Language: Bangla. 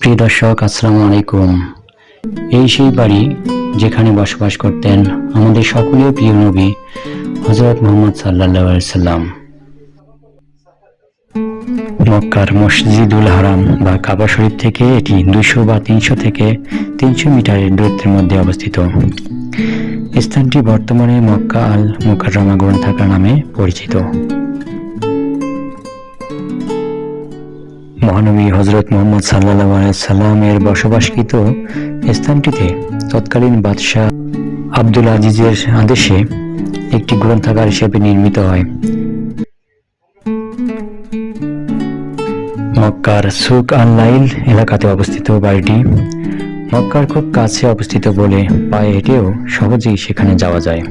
প্রিয় দর্শক, আসসালামু আলাইকুম। এই সেই বাড়ি যেখানে বসবাস করতেন আমাদের সকলের প্রিয় নবী হজরত মোহাম্মদ সাল্লাহ সাল্লাম। মক্কার মসজিদুল হারাম বা কাবা শরীফ থেকে এটি দুইশো বা তিনশো থেকে তিনশো মিটারের দূরত্বের মধ্যে অবস্থিত। স্থানটি বর্তমানে মক্কা আল মোকাররমা গ্রন্থাগার নামে পরিচিত। মহানবী হজরত মোহাম্মদ সাল্লাহ সাল্লামের বসবাসকৃত স্থানটিতে তৎকালীন বাদশাহ আব্দুল আজিজের আদেশে একটি গ্রন্থাগার হিসেবে নির্মিত হয়। মক্কার সুক আল লাইল এলাকাতে অবস্থিত বাড়িটি মক্কার খুব কাছে অবস্থিত বলে পায়ে হেঁটেও সহজেই সেখানে যাওয়া যায়।